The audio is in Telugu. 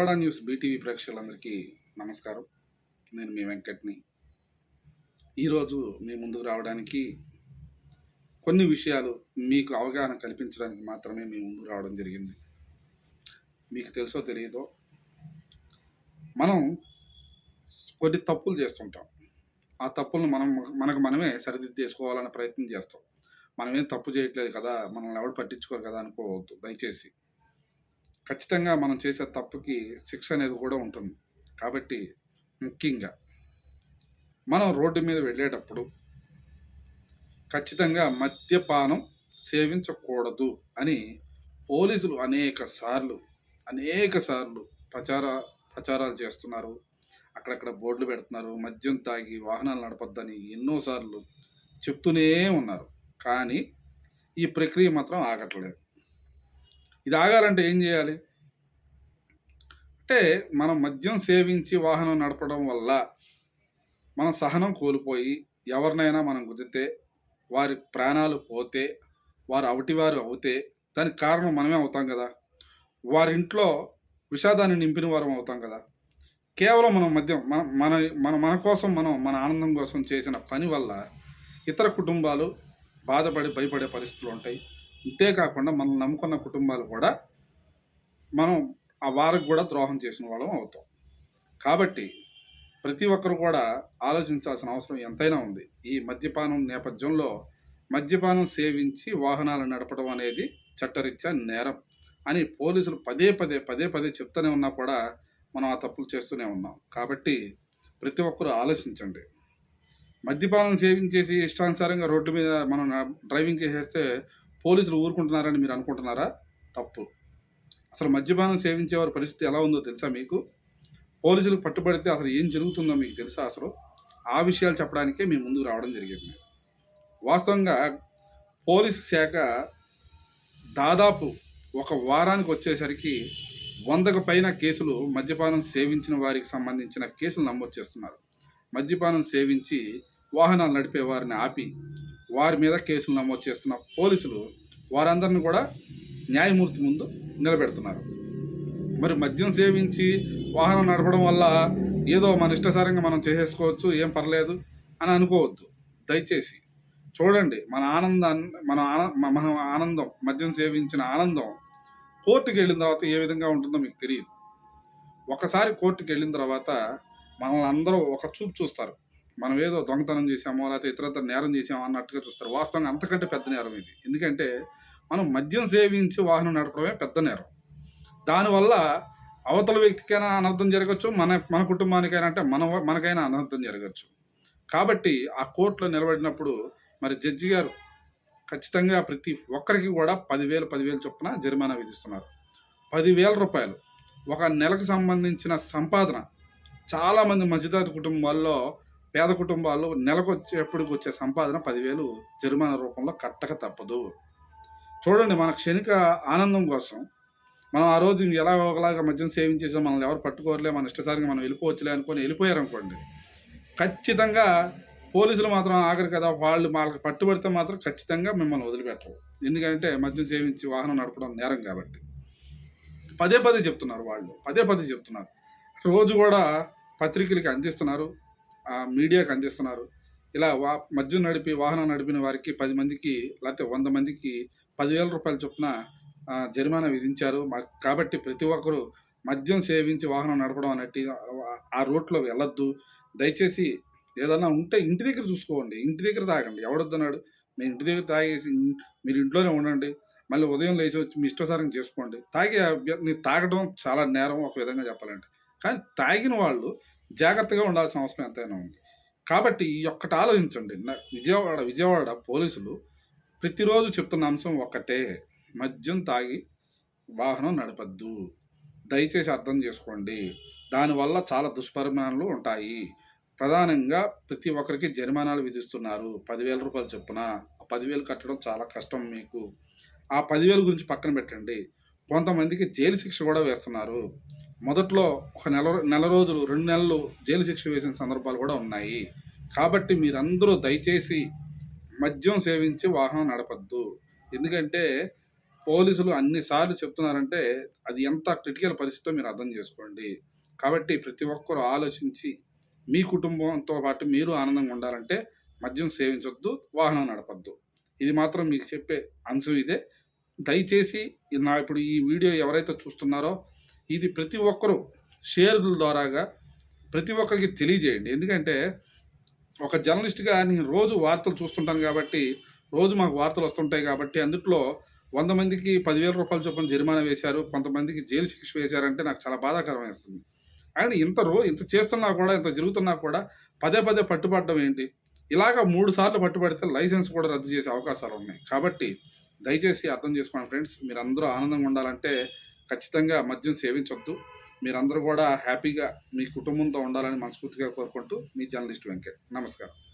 బరోడా న్యూస్ బీటీవీ ప్రేక్షకులందరికీ నమస్కారం. నేను మీ వెంకట్ని. ఈరోజు మీ ముందుకు రావడానికి కొన్ని విషయాలు మీకు అవగాహన కల్పించడానికి మాత్రమే మీ ముందుకు రావడం జరిగింది. మీకు తెలుసో తెలియదో మనం కొన్ని తప్పులు చేస్తుంటాం. ఆ తప్పులను మనం మనకు మనమే సరిదిద్దేసుకోవాలనే ప్రయత్నం చేస్తాం. మనం ఏం తప్పు చేయట్లేదు కదా మనల్ని ఎవరు పట్టించుకోరు కదా అనుకోవద్దు దయచేసి. ఖచ్చితంగా మనం చేసే తప్పుకి శిక్ష అనేది కూడా ఉంటుంది. కాబట్టి ముఖ్యంగా మనం రోడ్డు మీద వెళ్ళేటప్పుడు ఖచ్చితంగా మద్యపానం సేవించకూడదు అని పోలీసులు అనేక సార్లు అనేక సార్లు ప్రచార ప్రచారాలు చేస్తున్నారు. అక్కడక్కడ బోర్డులు పెడుతున్నారు. మద్యం తాగి వాహనాలు నడపొద్దని ఎన్నోసార్లు చెప్తూనే ఉన్నారు. కానీ ఈ ప్రక్రియ మాత్రం ఆగట్లేదు. ఇది ఆగాలంటే ఏం చేయాలి? అంటే మనం మద్యం సేవించి వాహనం నడపడం వల్ల మనం సహనం కోల్పోయి ఎవరినైనా మనం గుద్దితే వారి ప్రాణాలు పోతే వారు అవటివారు అవుతే దానికి కారణం మనమే అవుతాం కదా. వారి ఇంట్లో విషాదాన్ని నింపిన వారం అవుతాం కదా. కేవలం మనం మద్యం మన మన మన మన కోసం మనం మన ఆనందం కోసం చేసిన పని వల్ల ఇతర కుటుంబాలు బాధపడి భయపడే పరిస్థితులు ఉంటాయి. అంతేకాకుండా మనం నమ్ముకున్న కుటుంబాలు కూడా మనం ఆ వారికి కూడా ద్రోహం చేసిన వాళ్ళం అవుతాం. కాబట్టి ప్రతి ఒక్కరు కూడా ఆలోచించాల్సిన అవసరం ఎంతైనా ఉంది. ఈ మద్యపానం నేపథ్యంలో మద్యపానం సేవించి వాహనాలు నడపడం అనేది చట్టరీత్యా నేరం అని పోలీసులు పదే పదే పదే పదే చెప్తూనే ఉన్నా కూడా మనం ఆ తప్పులు చేస్తూనే ఉన్నాం. కాబట్టి ప్రతి ఒక్కరూ ఆలోచించండి. మద్యపానం సేవించేసి ఇష్టానుసారంగా రోడ్డు మీద మనం డ్రైవింగ్ చేసేస్తే పోలీసులు ఊరుకుంటున్నారని మీరు అనుకుంటున్నారా? తప్పు. అసలు మద్యపానం సేవించే వారి పరిస్థితి ఎలా ఉందో తెలుసా మీకు? పోలీసులు పట్టుబడితే అసలు ఏం జరుగుతుందో మీకు తెలుసా అసలు? ఆ విషయాలు చెప్పడానికే మీ ముందుకు రావడం జరిగింది. వాస్తవంగా పోలీసు శాఖ దాదాపు ఒక వారానికి వచ్చేసరికి వందకు పైన కేసులు మద్యపానం సేవించిన వారికి సంబంధించిన కేసులు నమోదు చేస్తున్నారు. మద్యపానం సేవించి వాహనాలు నడిపే వారిని ఆపి వారి మీద కేసులు నమోదు చేస్తున్న పోలీసులు వారందరిని కూడా న్యాయమూర్తి ముందు నిలబెడుతున్నారు. మరి మద్యం సేవించి వాహనం నడపడం వల్ల ఏదో మన ఇష్టసారంగా మనం చేసేసుకోవచ్చు ఏం పర్లేదు అని అనుకోవద్దు. దయచేసి చూడండి మన ఆనందాన్ని మన ఆన మన ఆనందం మద్యం సేవించిన ఆనందం కోర్టుకి వెళ్ళిన తర్వాత ఏ విధంగా ఉంటుందో మీకు తెలియదు. ఒకసారి కోర్టుకి వెళ్ళిన తర్వాత మనల్ని అందరూ ఒక చూపు చూస్తారు. మనం ఏదో దొంగతనం చేసామో లేకపోతే ఇతరత్ర నేరం చేసామో అన్నట్టుగా చూస్తారు. వాస్తవంగా అంతకంటే పెద్ద నేరం ఇది. ఎందుకంటే మనం మద్యం సేవించి వాహనం నడపడమే పెద్ద నేరం. దానివల్ల అవతల వ్యక్తికైనా అనర్థం జరగచ్చు మన మన కుటుంబానికైనా అంటే మన మనకైనా అనర్థం జరగచ్చు. కాబట్టి ఆ కోర్టులో నిలబడినప్పుడు మరి జడ్జి గారు ఖచ్చితంగా ప్రతి ఒక్కరికి కూడా పదివేలు పదివేలు చొప్పున జరిమానా విధిస్తున్నారు. పదివేల రూపాయలు. ఒక నెలకు సంబంధించిన సంపాదన. చాలామంది మధ్యతరగతి కుటుంబాల్లో పేద కుటుంబాల్లో నెలకు వచ్చేప్పటికి వచ్చే సంపాదన పదివేలు జరిమానా రూపంలో కట్టక తప్పదు. చూడండి మన క్షణిక ఆనందం కోసం మనం ఆ రోజు ఎలా ఒకలాగా మద్యం సేవించేసాం మనల్ని ఎవరు పట్టుకోరలే మన ఇష్టసారిగా మనం వెళ్ళిపోవచ్చులే అనుకొని వెళ్ళిపోయారు అనుకోండి. ఖచ్చితంగా పోలీసులు మాత్రం ఆఖరి కదా వాళ్ళు వాళ్ళకి పట్టుబడితే మాత్రం ఖచ్చితంగా మిమ్మల్ని వదిలిపెట్టరు. ఎందుకంటే మద్యం సేవించి వాహనం నడపడం నేరం కాబట్టి. పదే పదే చెప్తున్నారు వాళ్ళు పదే పదే చెప్తున్నారు. రోజు కూడా పత్రికలకి అందిస్తున్నారు. మీడియాకి అందిస్తున్నారు. ఇలా వా మద్యం నడిపి వాహనం నడిపిన వారికి పది మందికి లేకపోతే వంద మందికి పదివేల రూపాయల చొప్పున జరిమానా విధించారు. మా కాబట్టి ప్రతి ఒక్కరూ మద్యం సేవించి వాహనం నడపడం అనేటి ఆ రూట్లో వెళ్ళొద్దు. దయచేసి ఏదన్నా ఉంటే ఇంటి దగ్గర చూసుకోండి. ఇంటి దగ్గర తాగండి. ఎవడొద్దన్నాడు? మీ ఇంటి దగ్గర తాగేసి మీరు ఇంట్లోనే ఉండండి. మళ్ళీ ఉదయం లేచి వచ్చి మీ ఇష్టసారం చేసుకోండి. తాగే మీరు తాగడం చాలా నేరం ఒక విధంగా చెప్పాలంటే. కానీ తాగిన వాళ్ళు జాగ్రత్తగా ఉండాల్సిన అవసరం ఎంతైనా ఉంది. కాబట్టి ఈ ఒక్కటి ఆలోచించండి. విజయవాడ విజయవాడ పోలీసులు ప్రతిరోజు చెప్తున్న అంశం ఒక్కటే. మద్యం తాగి వాహనం నడపద్దు. దయచేసి అర్థం చేసుకోండి. దానివల్ల చాలా దుష్పరిమాణాలు ఉంటాయి. ప్రధానంగా ప్రతి ఒక్కరికి జరిమానాలు విధిస్తున్నారు. పదివేల రూపాయలు చొప్పున. ఆ పదివేలు కట్టడం చాలా కష్టం మీకు. ఆ పదివేల గురించి పక్కన పెట్టండి. కొంతమందికి జైలు శిక్ష కూడా వేస్తున్నారు. మొదట్లో ఒక నెల నెల రోజులు రెండు నెలలు జైలు శిక్ష వేసిన సందర్భాలు కూడా ఉన్నాయి. కాబట్టి మీరందరూ దయచేసి మద్యం సేవించి వాహనం నడపద్దు. ఎందుకంటే పోలీసులు అన్నిసార్లు చెప్తున్నారంటే అది ఎంత క్రిటికల్ పరిస్థితితో మీరు అర్థం చేసుకోండి. కాబట్టి ప్రతి ఒక్కరూ ఆలోచించి మీ కుటుంబంతో పాటు మీరు ఆనందంగా ఉండాలంటే మద్యం సేవించొద్దు వాహనం నడపద్దు. ఇది మాత్రం మీకు చెప్పే అంశం ఇదే. దయచేసి నా ఇప్పుడు ఈ వీడియో ఎవరైతే చూస్తున్నారో ఇది ప్రతి ఒక్కరూ షేర్ల ద్వారాగా ప్రతి ఒక్కరికి తెలియజేయండి. ఎందుకంటే ఒక జర్నలిస్ట్గా నేను రోజు వార్తలు చూస్తుంటాను కాబట్టి రోజు మాకు వార్తలు వస్తుంటాయి కాబట్టి అందుట్లో వంద మందికి పదివేల రూపాయల చొప్పున జరిమానా వేశారు కొంతమందికి జైలు శిక్ష వేశారంటే నాకు చాలా బాధాకరం వేస్తుంది. అండ్ ఇంత రో ఇంత చేస్తున్నా కూడా ఇంత జరుగుతున్నా కూడా పదే పదే పట్టుబడడం ఏంటి? ఇలాగ మూడు సార్లు పట్టుబడితే లైసెన్స్ కూడా రద్దు చేసే అవకాశాలు ఉన్నాయి. కాబట్టి దయచేసి అర్థం చేసుకోండి ఫ్రెండ్స్ మీరు అందరూ ఆనందంగా ఉండాలంటే ఖచ్చితంగా మద్యం సేవించొద్దు. మీరందరూ కూడా హ్యాపీగా మీ కుటుంబంతో ఉండాలని మనస్ఫూర్తిగా కోరుకుంటూ మీ జర్నలిస్ట్ వెంకట్. నమస్కారం.